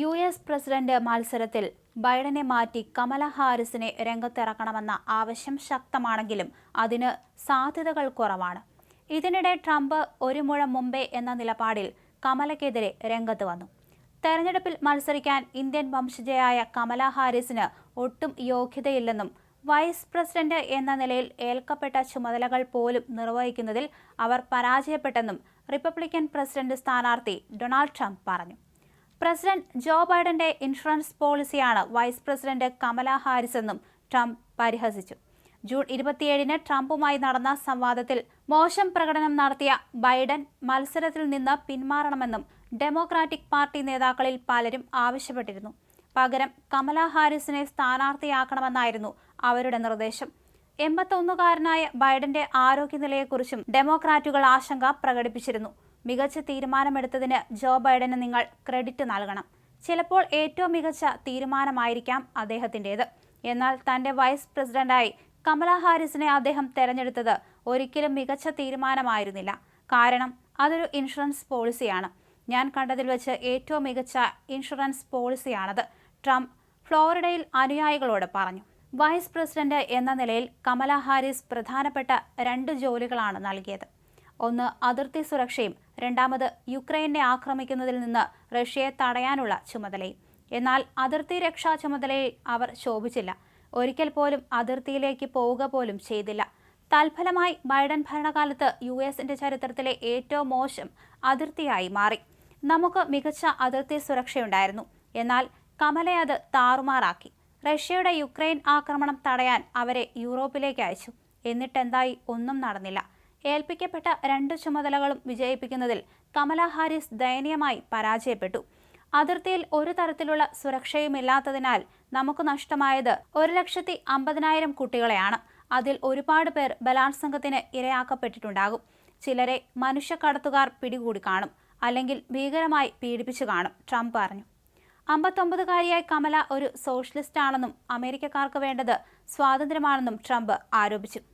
U S president മത്സരത്തിൽ ബൈഡനെ മാറ്റി കമല ഹാരിസിനെ രംഗത്തിറക്കണമെന്ന ആവശ്യം ശക്തമാണെങ്കിലും അതിന് സാധ്യതകൾ കുറവാണ്. ഇതിനിടെ ട്രംപ് ഒരു മുഴം മുമ്പേ എന്ന നിലപാടിൽ കമലയ്ക്കെതിരെ രംഗത്ത് വന്നു. തെരഞ്ഞെടുപ്പിൽ മത്സരിക്കാൻ ഇന്ത്യൻ വംശജയായ കമല ഹാരിസിന് ഒട്ടും യോഗ്യതയില്ലെന്നും വൈസ് പ്രസിഡന്റ് എന്ന നിലയിൽ ഏൽക്കപ്പെട്ട ചുമതലകൾ പോലും നിർവഹിക്കുന്നതിൽ അവർ പരാജയപ്പെട്ടെന്നും റിപ്പബ്ലിക്കൻ പ്രസിഡന്റ് സ്ഥാനാർത്ഥി ഡൊണാൾഡ് ട്രംപ് പറഞ്ഞു. പ്രസിഡന്റ് ജോ ബൈഡന്റെ ഇൻഷുറൻസ് പോളിസിയാണ് വൈസ് പ്രസിഡന്റ് കമല ഹാരിസ് എന്നും ട്രംപ് പരിഹസിച്ചു. ജൂൺ ഇരുപത്തിയേഴിന് ട്രംപുമായി നടന്ന സംവാദത്തിൽ മോശം പ്രകടനം നടത്തിയ ബൈഡൻ മത്സരത്തിൽ നിന്ന് പിന്മാറണമെന്നും ഡെമോക്രാറ്റിക് പാർട്ടി നേതാക്കളിൽ പലരും ആവശ്യപ്പെട്ടിരുന്നു. പകരം കമല ഹാരിസിനെ സ്ഥാനാർത്ഥിയാക്കണമെന്നായിരുന്നു അവരുടെ നിർദ്ദേശം. എൺപത്തൊന്നുകാരനായ ബൈഡന്റെ ആരോഗ്യനിലയെക്കുറിച്ചും ഡെമോക്രാറ്റുകൾ ആശങ്ക പ്രകടിപ്പിച്ചിരുന്നു. മികച്ച തീരുമാനമെടുത്തതിന് ജോ ബൈഡന് നിങ്ങൾ ക്രെഡിറ്റ് നൽകണം. ചിലപ്പോൾ ഏറ്റവും മികച്ച തീരുമാനമായിരിക്കാം അദ്ദേഹത്തിന്റെത്. എന്നാൽ തന്റെ വൈസ് പ്രസിഡന്റായി കമല ഹാരിസിനെ അദ്ദേഹം തെരഞ്ഞെടുത്തത് ഒരിക്കലും മികച്ച തീരുമാനമായിരുന്നില്ല. കാരണം അതൊരു ഇൻഷുറൻസ് പോളിസിയാണ്. ഞാൻ കണ്ടതിൽ വെച്ച് ഏറ്റവും മികച്ച ഇൻഷുറൻസ് പോളിസിയാണത് ട്രംപ് ഫ്ലോറിഡയിൽ അനുയായികളോട് പറഞ്ഞു. വൈസ് പ്രസിഡന്റ് എന്ന നിലയിൽ കമല ഹാരിസ് പ്രധാനപ്പെട്ട രണ്ട് ജോലികളാണ് നൽകിയത്. ഒന്ന് അതിർത്തി സുരക്ഷയും രണ്ടാമത് യുക്രൈനെ ആക്രമിക്കുന്നതിൽ നിന്ന് റഷ്യയെ തടയാനുള്ള ചുമതലയും. എന്നാൽ അതിർത്തി രക്ഷാ ചുമതലയിൽ അവർ ശോഭിച്ചില്ല. ഒരിക്കൽ പോലും അതിർത്തിയിലേക്ക് പോവുക പോലും ചെയ്തില്ല. തൽഫലമായി ബൈഡൻ ഭരണകാലത്ത് യു എസിന്റെ ചരിത്രത്തിലെ ഏറ്റവും മോശം അതിർത്തിയായി മാറി. നമുക്ക് മികച്ച അതിർത്തി സുരക്ഷയുണ്ടായിരുന്നു. എന്നാൽ കമല അത് താറുമാറാക്കി. റഷ്യയുടെ യുക്രൈൻ ആക്രമണം തടയാൻ അവരെ യൂറോപ്പിലേക്ക് അയച്ചു. എന്നിട്ടെന്തായി? ഒന്നും നടന്നില്ല. ഏൽപ്പിക്കപ്പെട്ട രണ്ട് ചുമതലകളും വിജയിപ്പിക്കുന്നതിൽ കമല ഹാരിസ് ദയനീയമായി പരാജയപ്പെട്ടു. അതിർത്തിയിൽ ഒരു തരത്തിലുള്ള സുരക്ഷയുമില്ലാത്തതിനാൽ നമുക്ക് നഷ്ടമായത് ഒരു ലക്ഷത്തി അമ്പതിനായിരം കുട്ടികളെയാണ്. അതിൽ ഒരുപാട് പേർ ബലാത്സംഗത്തിന് ഇരയാക്കപ്പെട്ടിട്ടുണ്ടാകും. ചിലരെ മനുഷ്യക്കടത്തുകാർ പിടികൂടി കാണും. അല്ലെങ്കിൽ ഭീകരമായി പീഡിപ്പിച്ചു കാണും ട്രംപ് പറഞ്ഞു. അമ്പത്തൊമ്പതുകാരിയായ കമല ഒരു സോഷ്യലിസ്റ്റ് ആണെന്നും അമേരിക്കക്കാർക്ക് വേണ്ടത് സ്വാതന്ത്ര്യമാണെന്നും ട്രംപ് ആരോപിച്ചു.